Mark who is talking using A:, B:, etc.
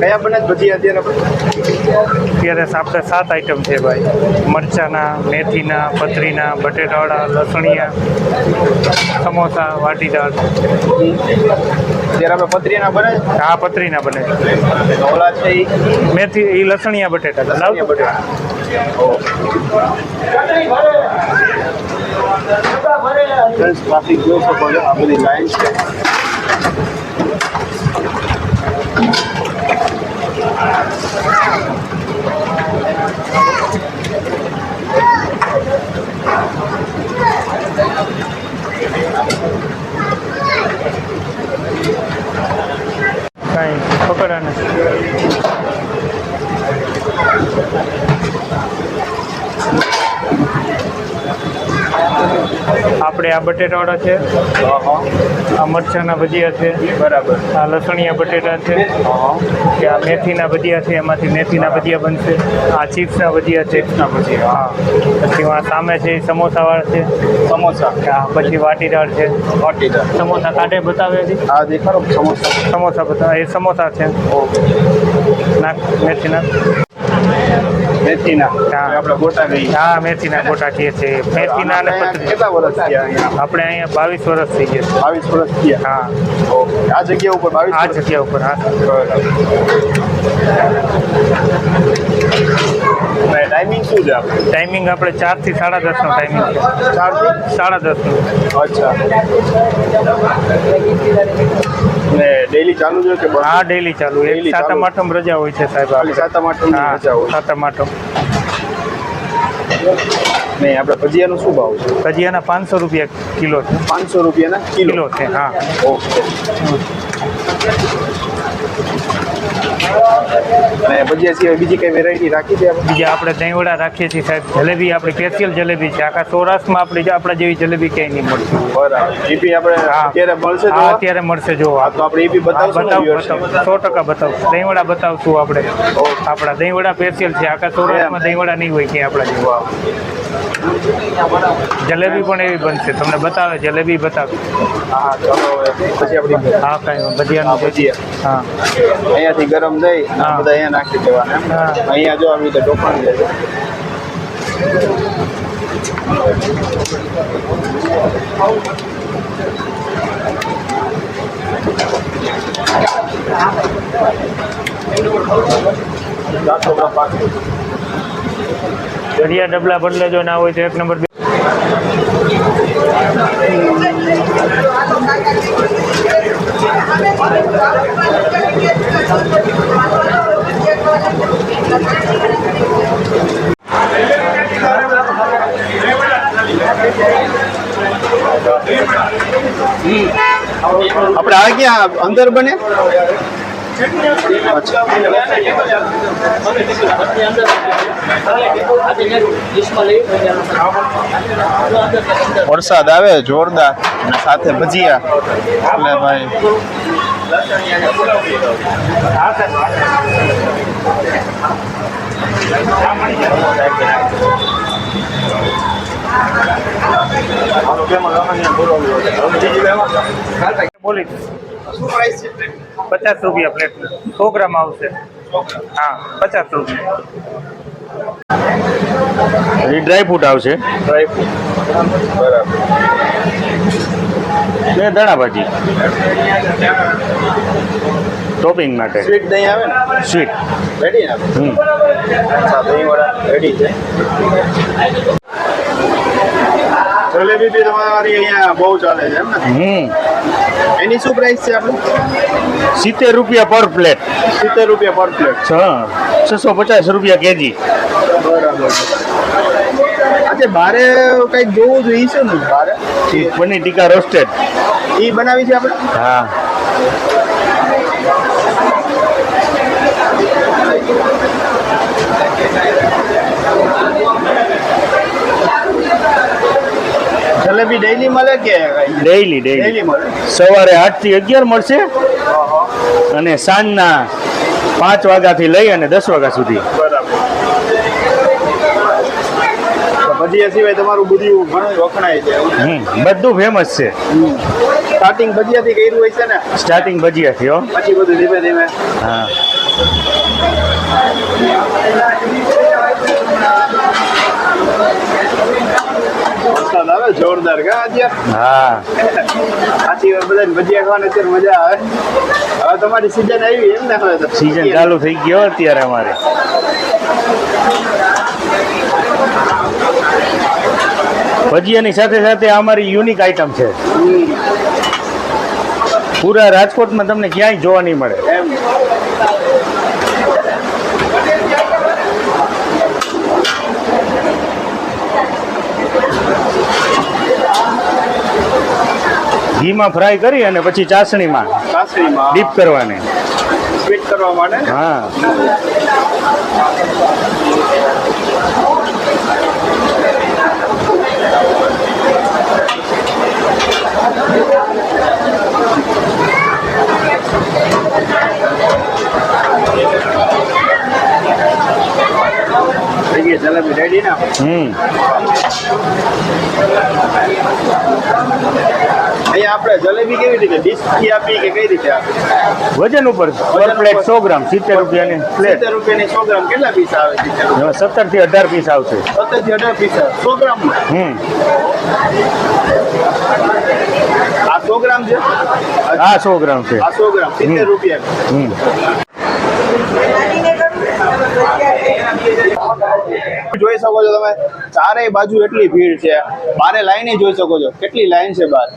A: કયા બને છે? ભજીયા અત્યારે
B: અત્યારે આપણે સાત આઈટમ છે ભાઈ. મરચાના મેથીના પથરીના બટેટાવાળા લસણિયા સમોસા વાટીદાર
A: અત્યારે આપણે પતરીના બને હા
B: આ પથરીના બને
A: ઓલા છે
B: મેથી એ લસણિયા બટેટા. લાવ
A: લસણિયા બટેટા. Traffic જોઈ શકો છો આ બધી લાઈન છે.
B: આપણે આ બટેટાવાળા છે
A: હા, હા.
B: આ મરચાના ભજીયા છે.
A: બરાબર.
B: આ લસણિયા બટેટા છે.
A: હા.
B: કે આ મેથીના ભજીયા છે એમાંથી મેથીના ભજીયા બનશે. આ ચિપ્સના ભજીયા છે.
A: ચિપ્સના ભજીયા હા.
B: પછી આ સામે છે સમોસાવાળા છે.
A: સમોસા.
B: આ પછી વાટીદાળ છે.
A: વાટીદાળ
B: સમોસા કાઢે બતાવે છે.
A: આ દેખાડો સમોસા.
B: સમોસા બતાવે એ સમોસા છે. નાખ મેથી નાખ
A: મેથીના.
B: હા.
A: આપણે ગોટા ગઈ
B: હા મેથીના ગોટા કહીએ છે મેથીના અને
A: કેટલા વર્ષ થયા
B: આપણે અહીંયા બાવીસ વર્ષ થઈ ગયા
A: બાવીસ વર્ષ થયા?
B: હા.
A: ઓકે. આ જગ્યા ઉપર બાવીસ
B: આ જગ્યા ઉપર હા.
A: ટાઈમિંગ શું છે
B: ટાઈમિંગ આપણે ચારથી સાડા દસનો ટાઈમિંગ છે.
A: ચારથી?
B: સાડા દસનો
A: અચ્છા. ને ડેલી ચાલુ છે કે
B: હા ડેલી ચાલુ.
A: Daily
B: સાતમ આઠમ રજા હોય છે સાહેબ.
A: સાતમ
B: આઠમ
A: રજા હોય.
B: સાતમ આઠમ.
A: ને આપણે ભજીયાનો શું ભાવ છે?
B: ભજીયાના પાંચસો રૂપિયા કિલો છે.
A: પાંચસો રૂપિયાના કિલો.
B: છે હા.
A: ઓકે. અને ભજીયા સિવાય બીજી કઈ વેરાયટી રાખી છે આપણે?
B: બીજા આપણે દહીંવડા રાખીએ છીએ સાહેબ. જલેબી આપણી સ્પેશિયલ જલેબી છે. આખા સૌરાષ્ટ્રમાં આપણી આપણા જેવી જલેબી ક્યાંય નહીં મળશે
A: બરાબર. ઈપી આપણે
B: હા.
A: અત્યારે મળશે
B: હા
A: જોવા?
B: અત્યારે મળશે જો
A: હા, તો આપણે ઈપી બતાવશું ને
B: બતાવ
A: viewers ને?
B: બતાવ સો ટકા બતાવશું. દહીંવડા બતાવશું આપણે. આપણા દહીંવડા સ્પેશિયલ છે. આખા સૌરાષ્ટ્રમાં દહીંવડા નહીં હોય ક્યાંય આપણા જેવા. જલેબી પણ એવી બનશે. તમને બતાવે જલેબી બતાવે.
A: હા ચાલો હવે પછી આપણી
B: હા કાંઈ ભજીયાનું
A: ભજીયા.
B: હા.
A: અહીંયાથી ગરમ થઈ અને
B: હા.
A: બધા અહીંયા નાખી દેવાના? અહીંયા જો આવી રીતે ચારસો ગ્રામ પાકી.
B: ઘડિયા ડબલા બદલે જો ના હોય તો એક નંબર
A: આપણે આ ક્યાં? અંદર બને? વરસાદ આવે, જોરદાર. અને સાથે ભજીયા. એટલે ભાઈ
B: બોલી પચાસ રૂપિયા પ્લેટ. સો ગ્રામ આવશે. હા, પચાસ રૂપિયા.
C: એ ડ્રાય ફ્રૂટ આવશે.
A: બરાબર.
C: બે દાણા ભાજી. ટોપિંગ માટે.
A: સ્વીટ દહીં આવે ને?
C: સ્વીટ
A: રેડી ને
C: હમ.
A: દહીં વડા રેડી છે. જલેબી બી તમારી અહીંયા બહુ ચાલે છે એમ ને?
C: હમ.
A: એની શું પ્રાઇસ છે આપણે?
C: સિત્તેર રૂપિયા પર પ્લેટ
A: સિત્તેર રૂપિયા પર પ્લેટ
C: છ છસો પચાસ રૂપિયા કેજી.
A: બરાબર. આજે બારે કંઈક જોવું જોઈએ છે ને? બારે?
C: પનીર ટીકા રોસ્ટેડ
A: એ બનાવી છે આપણે?
C: હા.
A: જલેબી ડેઈલી મળે કે
C: ડેઈલી ડેઈલી
A: મળે?
C: સવારે આઠથી અગિયાર મળશે અને સાંજના પાંચ વાગ્યાથી લઈ અને દસ વાગ્યા સુધી.
A: ભજીયા સિવાય તમારું બધું ઘણું વખણાય છે.
C: બધું ફેમસ છે.
A: સ્ટાર્ટિંગ ભજીયાથી કર્યું હોય છે ને?
C: સ્ટાર્ટિંગ ભજીયાથી હો.
A: પછી બધું ધીમે ધીમે.
C: હા.
A: વરસાદ આવે જોરદાર કા
C: હા.
A: સાચી વાર બધા ભજીયા ખાવાની અત્યારે મજા આવે. તમારી સીઝન આવી એમ ના હોય
C: સીઝન ચાલુ થઈ ગયો અત્યારે અમારે. ભજીયાની સાથે સાથે અમારી યુનિક આઈટમ છે. પૂરા રાજકોટમાં તમને ક્યાંય જોવા નહીં મળે. ઘીમાં ફ્રાય કરી અને પછી ચાસણીમાં
A: ચાસણીમાં?
C: ડીપ કરવાની.
A: સ્વીટ કરવા માટે?
C: હા
A: થઈ ગઈ જલેબી રેડી ને
C: હમ
A: અહીંયા આપણે જલેબી કેવી રીતે ડીશથી આપી કે કઈ રીતે આપી
C: વજન ઉપર પર પ્લેટ સો ગ્રામ સિત્તેર રૂપિયાની પ્લેટ.
A: રૂપિયાની સો ગ્રામ કેટલા પીસ આવે છે
C: સત્તરથી અઢાર પીસ આવશે.
A: સત્તરથી અઢાર પીસ સો ગ્રામ
C: હમ.
A: આ સો ગ્રામ છે?
C: આ સો ગ્રામ છે.
A: આ સો ગ્રામ સિત્તેર રૂપિયા.
C: હમ.
A: જોઈ શકો છો તમે, ચારેય બાજુ એટલી ભીડ છે. બારે લાઈને જોઈ શકો છો. કેટલી લાઈન છે બાર?